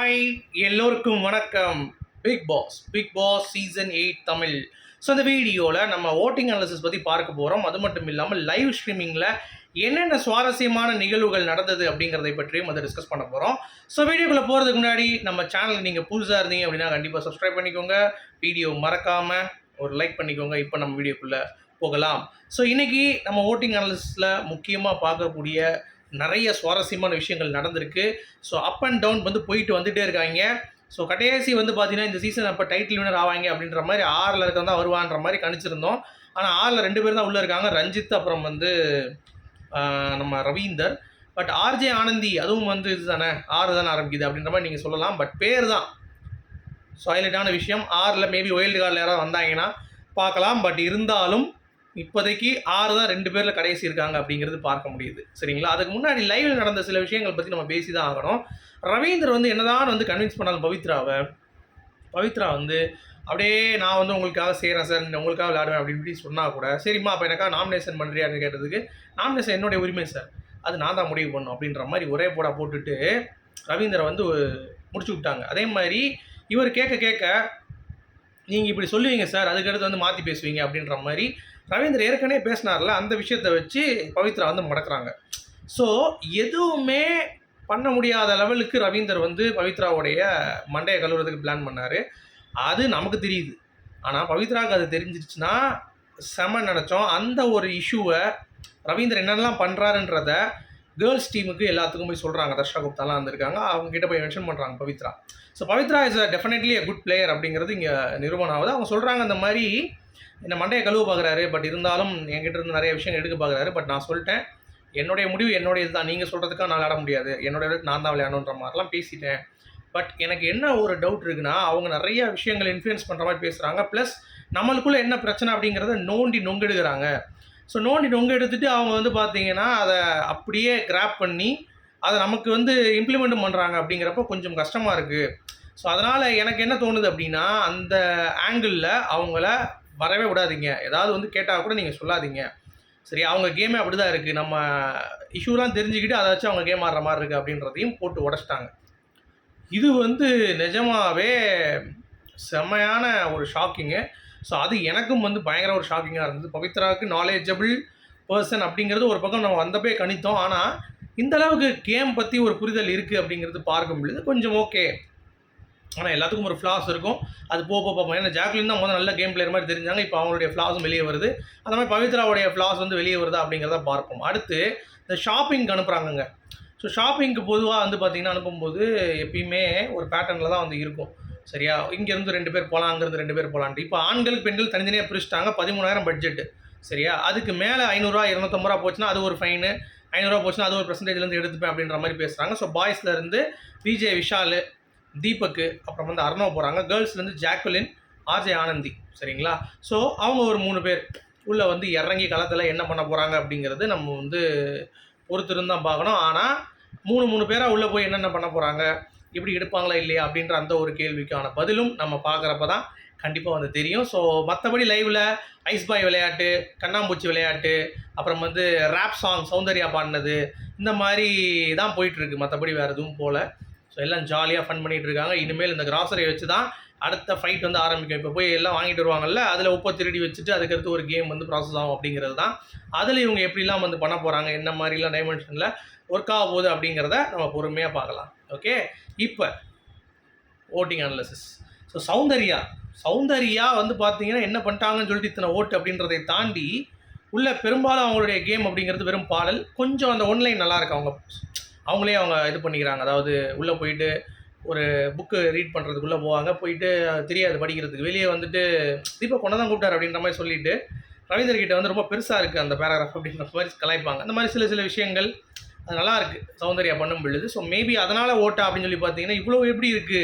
Hi எல்லோருக்கும் வணக்கம். Bigg Boss Bigg Boss season eight Tamil. So இந்த வீடியோவில் நம்ம ஓட்டிங் அனாலிசிஸ் பற்றி பார்க்க போகிறோம் அது மட்டும் இல்லாமல் லைவ் ஸ்ட்ரீமிங்கில் என்னென்ன சுவாரஸ்யமான நிகழ்வுகள் நடந்தது அப்படிங்கிறதை பற்றியும் அதை டிஸ்கஸ் பண்ண போகிறோம் ஸோ வீடியோக்குள்ளே போகிறதுக்கு முன்னாடி நம்ம சேனல் நீங்கள் புதுசாக இருந்தீங்க அப்படின்னா கண்டிப்பாக சப்ஸ்கிரைப் பண்ணிக்கோங்க. வீடியோ மறக்காமல் ஒரு லைக் பண்ணிக்கோங்க. இப்போ நம்ம வீடியோக்குள்ளே போகலாம். ஸோ இன்றைக்கி நம்ம ஓட்டிங் அனாலிசிஸில் முக்கியமாக பார்க்கக்கூடிய நிறைய சுவாரஸ்யமான விஷயங்கள் நடந்திருக்கு. ஸோ அப் அண்ட் டவுன் வந்து போயிட்டு வந்துட்டே இருக்காங்க. ஸோ கடைசி வந்து பார்த்தீங்கன்னா இந்த சீசன் அப்போ டைட்டில் வினர் ஆவாங்க அப்படின்ற மாதிரி ஆறில் இருக்க தான் வருவான்ற மாதிரி கணிச்சிருந்தோம். ஆனால் ஆறில் ரெண்டு பேர் தான் உள்ளே இருக்காங்க. ரஞ்சித் அப்புறம் வந்து நம்ம ரவீந்தர். பட் ஆர்ஜே ஆனந்தி அதுவும் வந்து இது தானே ஆறு தானே ஆரம்பிக்குது அப்படின்ற மாதிரி நீங்கள் சொல்லலாம். பட் பேர் தான். சைலண்டான விஷயம். ஆறில் மேபி ஒயில்டு கார்டில் யாராவது வந்தாங்கன்னா பார்க்கலாம். பட் இருந்தாலும் இப்போதைக்கு ஆறு தான் ரெண்டு பேரில் கடைசி இருக்காங்க அப்படிங்கிறது பார்க்க முடியுது. சரிங்களா? அதுக்கு முன்னாடி லைவில் நடந்த சில விஷயங்கள் பற்றி நம்ம பேசி தான் ஆகணும். ரவீந்தர் வந்து என்னதான் வந்து கன்வின்ஸ் பண்ணாலும் பவித்ராவை பவித்ரா வந்து அப்படியே நான் வந்து உங்களுக்காக செய்கிறேன் சார். உங்களுக்காக விளையாடுவேன். அப்படின்னு இப்படி சொன்னால் கூட சரிம்மா அப்போ எனக்காக நாமினேஷன் பண்ணுறியான்னு கேட்டதுக்கு நாமினேஷன் என்னுடைய உரிமை சார். அது நான் தான் முடிவு பண்ணும் அப்படின்ற மாதிரி ஒரே போடா போட்டுட்டு ரவீந்தரை வந்து முடிச்சு விட்டாங்க. அதே மாதிரி இவர் கேட்க கேட்க நீங்கள் இப்படி சொல்லுவீங்க சார். அதுக்கடுத்து வந்து மாற்றி பேசுவீங்க அப்படின்ற மாதிரி ரவீந்திரன் ஏற்கனவே பேசினார்ல அந்த விஷயத்தை வச்சு பவித்ரா வந்து முடக்குறாங்க. ஸோ எதுவுமே பண்ண முடியாத லெவலுக்கு ரவீந்தர் வந்து பவித்ராவுடைய மண்டையை கழுவுறதுக்கு பிளான் பண்ணார். அது நமக்கு தெரியுது. ஆனால் பவித்ராவுக்கு அது தெரிஞ்சிருச்சுன்னா செம நினச்சோம். அந்த ஒரு இஷ்யூவை ரவீந்தர் என்னென்னலாம் பண்ணுறாருன்றத கேர்ள்ஸ் டீமுக்கு எல்லாத்துக்கும் போய் சொல்கிறாங்க தர்ஷா குப்தாலாம் வந்திருக்காங்க. அவங்க கிட்ட போய் மென்ஷன் பண்ணுறாங்க Pavithra. So Pavithra is a definitely a good player அப்படிங்கிறது இங்கே நிரூபணம் ஆகுது. அவங்க சொல்கிறாங்க அந்த மாதிரி என்ன மண்டையை கழுவ பார்க்குறாரு பட் இருந்தாலும் என்கிட்ட இருந்து நிறைய விஷயங்கள் எடுக்க பார்க்குறாரு பட் நான் சொல்லிட்டேன் என்னுடைய முடிவு என்னுடைய இதுதான். நீங்கள் சொல்கிறதுக்காக நான் விளையாட முடியாது. என்னோட நான் தான் விளையாடணுன்ற மாதிரிலாம் பேசிட்டேன். பட் எனக்கு என்ன ஒரு டவுட் இருக்குன்னா அவங்க நிறைய விஷயங்கள் இன்ஃப்ளூயன்ஸ் பண்ணுற மாதிரி பேசுகிறாங்க ப்ளஸ் நம்மளுக்குள்ளே என்ன பிரச்சனை அப்படிங்கிறத நோண்டி நொங்கெடுக்கிறாங்க. ஸோ நோண்டி நொங்க எடுத்துட்டு அவங்க வந்து பார்த்தீங்கன்னா அதை அப்படியே கிராப் பண்ணி அதை நமக்கு வந்து இம்ப்ளிமெண்ட்டும் பண்ணுறாங்க அப்படிங்கிறப்ப கொஞ்சம் கஷ்டமாக இருக்குது ஸோ அதனால் எனக்கு என்ன தோணுது அப்படின்னா அந்த ஆங்கிளில் அவங்கள வரவே விடாதீங்க. ஏதாவது வந்து கேட்டால் கூட நீங்கள் சொல்லாதீங்க. சரி அவங்க கேமே அப்படி தான் இருக்குது நம்ம இஷ்யூலாம் தெரிஞ்சுக்கிட்டு அதை வச்சு அவங்க கேம் ஆடுற மாதிரி இருக்குது அப்படின்றதையும் போட்டு உடச்சிட்டாங்க. இது வந்து நிஜமாகவே செம்மையான ஒரு ஷாக்கிங்கு ஸோ அது எனக்கும் வந்து பயங்கர ஒரு ஷாக்கிங்காக இருந்தது. பவித்ராவுக்கு நாலேஜபிள் பர்சன் அப்படிங்கிறது ஒரு பக்கம் நம்ம வந்தப்பே கணித்தோம். ஆனால் இந்த அளவுக்கு கேம் பற்றி ஒரு புரிதல் இருக்குது அப்படிங்கிறது பார்க்க முடியுது கொஞ்சம் ஓகே ஆனால் எல்லாத்துக்கும் ஒரு ஃப்ளாஸ் இருக்கும். அது போக போக பார்ப்போம் ஏன்னா ஜாக்லின் தான் முதல்ல நல்ல கேம் பிளேயர் மாதிரி தெரிஞ்சாங்க. இப்போ அவங்களுடைய ஃப்ளாஸும் வெளியே வருது. அந்த மாதிரி பவித்ராவுடைய ஃப்ளாஸ் வந்து வெளியே வருதா அப்படிங்கிறத பார்ப்போம். அடுத்து இந்த ஷாப்பிங்க்கு அனுப்புகிறாங்கங்க ஸோ ஷாப்பிங்க்கு பொதுவாக வந்து பார்த்திங்கன்னா அனுப்பும்போது எப்பயுமே ஒரு பேட்டர்னில் தான் வந்து இருக்கும். சரியா? இங்கேருந்து ரெண்டு பேர் போகலாம் அங்கேருந்து ரெண்டு பேர் போகலான்ட்டு இப்போ ஆண்கள் பெண்கள் தனித்தனியாக பிரிச்சுட்டாங்க பதிமூணாயிரம் பட்ஜெட்டு சரியா? அதுக்கு மேலே ஐநூறுரூவா இரநூத்தம்பது ரூபா போச்சுன்னா அது ஒரு ஃபைனு ஐநூறுரூவா போச்சுன்னா அது ஒரு பர்சன்டேஜ்லேருந்து எடுத்துப்பேன் அப்படின்ற மாதிரி பேசுகிறாங்க ஸோ பாய்ஸ்லேருந்து விஜே விஷால் தீபக்கு அப்புறம் வந்து அர்ணவ் போகிறாங்க கேர்ள்ஸ்லேருந்து ஜாக்குலின் ஆர்ஜே ஆனந்தி. சரிங்களா? ஸோ அவங்க ஒரு மூணு பேர். உள்ளே வந்து இறங்கி களத்தில் என்ன பண்ண போகிறாங்க அப்படிங்கிறது நம்ம வந்து பொறுத்திருந்தான் பார்க்கணும். ஆனால் மூணு மூணு பேராக உள்ளே போய் என்னென்ன பண்ண போகிறாங்க இப்படி எடுப்பாங்களா இல்லையா அப்படின்ற அந்த ஒரு கேள்விக்கான பதிலும் நம்ம பார்க்குறப்ப தான் கண்டிப்பாக வந்து தெரியும். ஸோ மற்றபடி லைவில் ஐஸ் பாய் விளையாட்டு கண்ணாம்பூச்சி விளையாட்டு அப்புறம் வந்து ரேப் சாங் சௌந்தர்யா பாடினது இந்த மாதிரி தான் போயிட்டுருக்கு. மற்றபடி வேறு எதுவும் போகல ஸோ எல்லாம் ஜாலியாக ஃபன் பண்ணிகிட்டு இருக்காங்க. இனிமேல் இந்த கிராசரியை வச்சு தான் அடுத்த ஃபைட் வந்து ஆரம்பிக்கும். இப்போ போய் எல்லாம் வாங்கிட்டு வருவாங்கல்ல அதில் உப்பை திருடி வச்சுட்டு அதுக்கடுத்து ஒரு கேம் வந்து ப்ராசஸ் ஆகும் அப்படிங்கிறது தான் அதில் இவங்க எப்படிலாம் வந்து பண்ண போகிறாங்க என்ன மாதிரிலாம் டைமென்ஷனில் ஒர்க் ஆக போகுது அப்படிங்கிறத நம்ம பொறுமையாக பார்க்கலாம். ஓகே இப்போ voting analysis so Soundarya Soundarya வந்து பார்த்தீங்கன்னா என்ன பண்ணிட்டாங்கன்னு சொல்லிட்டு இத்தனை ஓட்டு அப்படின்றதை தாண்டி உள்ள பெரும்பாலும் அவங்களுடைய கேம் அப்படிங்கிறது வெறும் பாடல். கொஞ்சம் அந்த ஒன்லைன் நல்லா இருக்கு. அவங்க அவங்களே அவங்க இது பண்ணிக்கிறாங்க. அதாவது உள்ளே போயிட்டு ஒரு புக்கு ரீட் பண்ணுறதுக்குள்ளே போவாங்க. போயிட்டு அது தெரியாது படிக்கிறதுக்கு. வெளியே வந்துட்டு தீபா கொண்டு தான் கூப்பிட்டார் அப்படின்ற மாதிரி சொல்லிட்டு ரவீந்தர் வந்து ரொம்ப பெருசாக இருக்குது அந்த பேராகிராஃப் அப்படின்ற மாதிரி கலாய்ப்பாங்க. அந்த மாதிரி சில சில விஷயங்கள் அது நல்லா இருக்குது சௌந்தர்யா பண்ணும் பொழுது. ஸோ மேபி அதனால் ஓட்டா அப்படின்னு சொல்லி பார்த்தீங்கன்னா இவ்வளோ எப்படி இருக்குது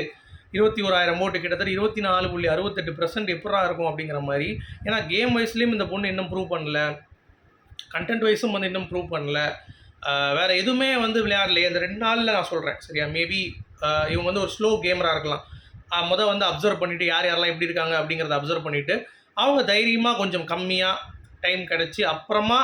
இருபத்தி ஓராயிரம் ஓட்டு கிட்டத்தட்ட இருபத்தி நாலு புள்ளி அறுபத்தெட்டு பர்சன்ட் எப்படா இருக்கும் அப்படிங்கிற மாதிரி. ஏன்னா கேம் வைஸ்லேயும் இந்த பொண்ணு இன்னும் ப்ரூவ் பண்ணல. கண்டென்ட் வைஸும் வந்து இன்னும் ப்ரூவ் பண்ணல. வேறு வேற எதுவுமே வந்து விளையாடலையே. இந்த ரெண்டு நாளில் நான் சொல்கிறேன் சரியா? மேபி இவங்க வந்து ஒரு ஸ்லோ கேமராக இருக்கலாம். ஆஹ் முத வந்து அப்சர்வ் பண்ணிவிட்டு யார் யாரெல்லாம் எப்படி இருக்காங்க அப்படிங்கிறத அப்சர்வ் பண்ணிவிட்டு அவங்க தைரியமாக கொஞ்சம் கம்மியாக டைம் கிடச்சி அப்புறமா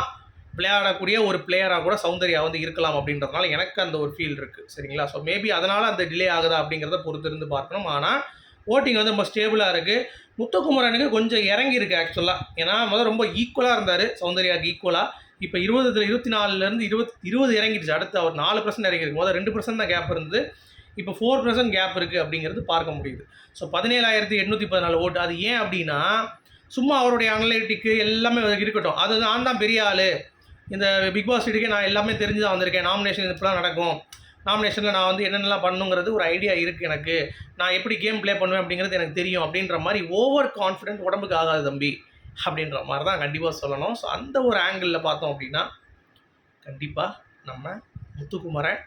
விளையாடக்கூடிய ஒரு பிளேயராக கூட சௌந்தர்யா வந்து இருக்கலாம் அப்படின்றதுனால எனக்கு அந்த ஒரு ஃபீல் இருக்குது சரிங்களா? ஸோ மேபி அதனால் அந்த டிலே ஆகுதா அப்படிங்கிறத பொறுத்து இருந்து பார்க்கணும். ஆனால் ஓட்டிங் வந்து ரொம்ப ஸ்டேபிளாக இருக்குது முத்துக்குமரனுக்கு கொஞ்சம் இறங்கி இருக்கு ஆக்சுவலாக ஏன்னா முதல் ரொம்ப ஈக்குவலாக இருந்தார். சௌந்தர்யாவுக்கு ஈக்குவலாக இப்போ இருபதுல இருபத்தி நாலுலேருந்து இருபத் இருபது இறங்கிடுச்சு. அடுத்து அவர் நாலு பர்சன்ட் இறங்கியிருக்கு. முதல் ரெண்டு பர்சன்ட் தான் கேப் இருந்தது. இப்போ ஃபோர் பர்சன்ட் கேப் இருக்குது அப்படிங்கிறது பார்க்க முடியுது. ஸோ பதினேழாயிரத்தி எட்நூற்றி பதினாலு ஓட்டு அது ஏன் அப்படின்னா சும்மா அவருடைய அனலைட்டிக்கு எல்லாமே இருக்கட்டும். அது நான் தான் பெரிய ஆள். இந்த பிக் பாஸ் வீட்டுக்கே நான் எல்லாமே தெரிஞ்சு தான் வந்திருக்கேன். நாமினேஷன் இப்படிலாம் நடக்கும். நாமினேஷனில் நான் வந்து என்னென்னலாம் பண்ணுங்கிறது ஒரு ஐடியா இருக்குது எனக்கு. நான் எப்படி கேம் ப்ளே பண்ணுவேன் அப்படிங்கிறது எனக்கு தெரியும். அப்படின்ற மாதிரி ஓவர் கான்ஃபிடென்ட் உடம்புக்கு ஆகாது தம்பி. அப்படின்ற மாதிரி தான் கண்டிப்பாக சொல்லணும். ஸோ அந்த ஒரு ஆங்கிளில் பார்த்தோம் அப்படின்னா கண்டிப்பாக நம்ம முத்துக்குமரன்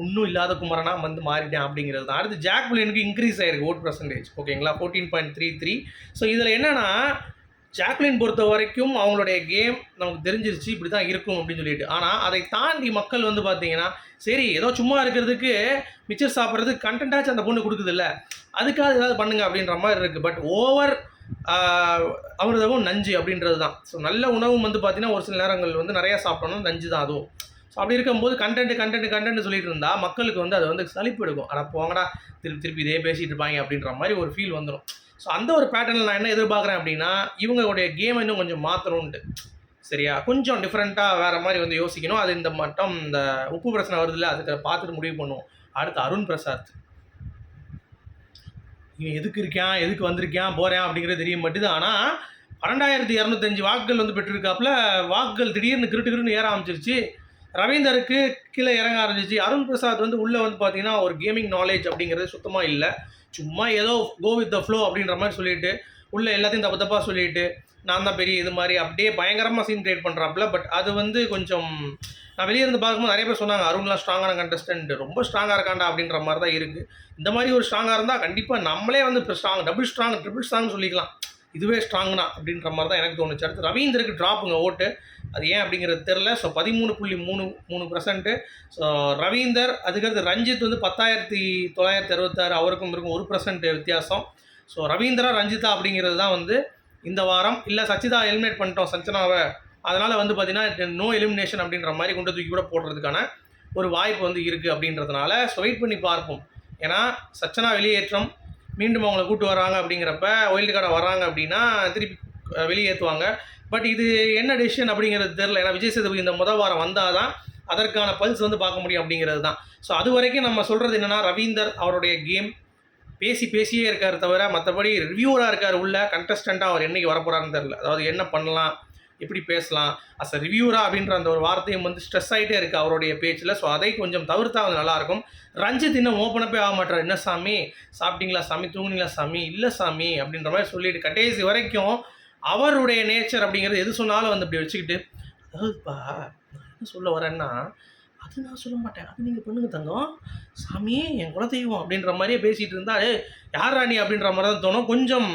ஒன்றும் இல்லாத குமரனா வந்து மாறிட்டேன் அப்படிங்கிறது தான். அடுத்து ஜாக் புலியனுக்கு இன்க்ரீஸ் ஆயிருக்கு ஓட் பர்சன்டேஜ் ஓகேங்களா fourteen point three three so இதில் என்னென்னா ஜாக்லின் பொறுத்த வரைக்கும் அவங்களுடைய கேம் நமக்கு தெரிஞ்சிருச்சு இப்படி தான் இருக்கும் அப்படின்னு சொல்லிட்டு. ஆனால் அதை தாண்டி மக்கள் வந்து பார்த்தீங்கன்னா சரி ஏதோ சும்மா இருக்கிறதுக்கு மிச்சர் சாப்பிட்றதுக்கு கண்டென்ட்டாச்சும் அந்த பொண்ணு கொடுக்குதுல்ல அதுக்காக ஏதாவது பண்ணுங்க அப்படின்ற மாதிரி இருக்குது பட் ஓவர் அமிர்தமும் நஞ்சு அப்படின்றது தான். ஸோ நல்ல உணவும் வந்து பார்த்தீங்கன்னா ஒரு சில நேரங்கள் வந்து நிறையா சாப்பிடணும். நஞ்சு தான் அதுவும். ஸோ அப்படி இருக்கும்போது கண்டென்ட் கண்டென்ட் கண்டென்ட் சொல்லிட்டு இருந்தால் மக்களுக்கு வந்து அது வந்து சலிப்பு எடுக்கும். ஆனால் போங்கடா திருப்பி திருப்பி இதே பேசிகிட்டு இருப்பாங்க அப்படின்ற மாதிரி ஒரு ஃபீல் வந்துடும் ஸோ அந்த ஒரு பேட்டர்னில் நான் என்ன எதிர்பார்க்குறேன் அப்படின்னா இவங்களுடைய கேம் இன்னும் கொஞ்சம் மாற்றணும்ட்டு சரியா? கொஞ்சம் டிஃப்ரெண்ட்டாக வேறு மாதிரி வந்து யோசிக்கணும். அது இந்த மட்டும் இந்த உப்பு பிரச்சனை வருதுல்ல அதுக்கு பார்த்துட்டு முடிவு பண்ணுவோம். அடுத்து அருண் பிரசாத். இவன் எதுக்கு இருக்கான்? எதுக்கு வந்திருக்கான்? போகிறேன் அப்படிங்கிறது தெரிய மாட்டேது ஆனால் பன்னெண்டாயிரத்தி இரநூத்தஞ்சு வாக்குகள் வந்து பெற்றிருக்காப்புல வாக்குகள் திடீர்னு கிருட்டு கிருட்டு ஏற ஆரம்பிச்சிருச்சு. ரவீந்தருக்கு கீழே இறங்க ஆரம்பிச்சிச்சு அருண் பிரசாத் வந்து உள்ளே வந்து பார்த்தீங்கன்னா ஒரு கேமிங் நாலேஜ் அப்படிங்கிறது சுத்தமாக இல்லை. சும்மா ஏதோ கோ வித் த ஃப்ளோ அப்படின்ற மாதிரி சொல்லிட்டு உள்ளே எல்லாத்தையும் தப்பு தப்பாக சொல்லிட்டு நான் தான் பெரிய இது மாதிரி அப்படியே பயங்கரமாக சீன் கிரியேட் பண்ணுறாப்புல பட் அது வந்து கொஞ்சம் நான் வெளியே இருந்து பார்க்கும்போது நிறைய பேர் சொன்னாங்க அருண்லாம் ஸ்ட்ராங்கான கண்டஸ்டன்ட் ரொம்ப ஸ்ட்ராங்காக இருக்காண்டா அப்படின்ற மாதிரி தான் இருக்குது இந்த மாதிரி ஒரு ஸ்ட்ராங்காக இருந்தால் கண்டிப்பாக நம்மளே வந்து ஸ்ட்ராங் டபுள் ஸ்ட்ராங் ட்ரிபிள் ஸ்ட்ராங்னு சொல்லிக்கலாம். இதுவே ஸ்ட்ராங்னா அப்படின்ற மாதிரி தான் எனக்கு தோணுச்சு. அடுத்து ரவீந்தருக்கு ட்ராப்புங்க ஓட்டு. அது ஏன் அப்படிங்கிறது தெரில ஸோ பதிமூணு புள்ளி மூணு மூணு பர்சன்ட்டு ஸோ ரவீந்தர் அதுக்கடுத்து ரஞ்சித் வந்து பத்தாயிரத்தி தொள்ளாயிரத்தி அறுபத்தாறு அவருக்கும் இருக்கும் ஒரு பர்சன்ட் வித்தியாசம். ஸோ ரவீந்திரா ரஞ்சிதா அப்படிங்கிறது தான் வந்து இந்த வாரம். இல்லை சச்சிதா எலிமினேட் பண்ணிட்டோம் சஞ்சனாவை. அதனால் வந்து பார்த்திங்கன்னா நோ எலிமினேஷன் அப்படின்ற மாதிரி கொண்டு தூக்கி கூட போடுறதுக்கான ஒரு வாய்ப்பு வந்து இருக்குது அப்படின்றதுனால ஸோ வெயிட் பண்ணி பார்ப்போம். ஏன்னா சச்சனா வெளியேற்றம் மீண்டும் அவங்கள கூட்டு வராங்க அப்படிங்கிறப்ப ஒயில்டு கார்டை வராங்க அப்படின்னா திருப்பி வெளியேற்றுவாங்க பட் இது என்ன டெசிஷன் அப்படிங்கிறது தெரில ஏன்னா விஜய் சேதுபதி இந்த முதல் வாரம் வந்தால் தான் அதற்கான பல்ஸ் வந்து பார்க்க முடியும் அப்படிங்கிறது தான் ஸோ அது வரைக்கும் நம்ம சொல்கிறது என்னென்னா ரவீந்தர் அவருடைய கேம் பேசி பேசியே இருக்கார் தவிர மற்றபடி ரிவ்யூவராக இருக்கார் உள்ள கண்டஸ்டண்ட்டாக அவர் என்னைக்கு வரப்போகிறாருன்னு தெரில அதாவது என்ன பண்ணலாம் எப்படி பேசலாம்? அஸ் அ ரிவ்யூரா அப்படின்ற அந்த ஒரு வார்த்தையும் வந்து ஸ்ட்ரெஸ் ஆகிட்டே இருக்குது அவருடைய பேச்சில். ஸோ அதை கொஞ்சம் தவிர்த்தா வந்து நல்லாயிருக்கும். ரஞ்சித் இன்னும் ஓப்பன் அப்பே ஆக மாட்டார். என்ன சாமி? சாப்பிட்டீங்களா சாமி? தூங்குனீங்களா சாமி? இல்லை சாமி. அப்படின்ற மாதிரி சொல்லிட்டு கடைசி வரைக்கும் அவருடைய நேச்சர் அப்படிங்கிறது எது சொன்னாலும் வந்து அப்படி வச்சுக்கிட்டு அதாவதுப்பா நான் என்ன சொல்ல வரேன்னா அது நான் சொல்ல மாட்டேன். அது நீங்கள் பண்ணுங்க தங்கம். சாமி என் குலதெய்வம் அப்படின்ற மாதிரியே பேசிகிட்டு இருந்தா யார் ராணி அப்படின்ற மாதிரி தான் தோணும். கொஞ்சம்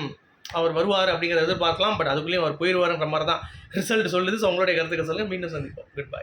அவர் வருவார் அப்படிங்கிறத எதிர்பார்க்கலாம் பட் அதுக்குள்ளேயும் அவர் போயிடுவாருன்ற மாதிரி தான் ரிசல்ட் சொல்லுது. ஸோ உங்களுடைய கருத்துக்கள் சொல்லுங்கள் மீண்டும் சந்திப்போம். Good bye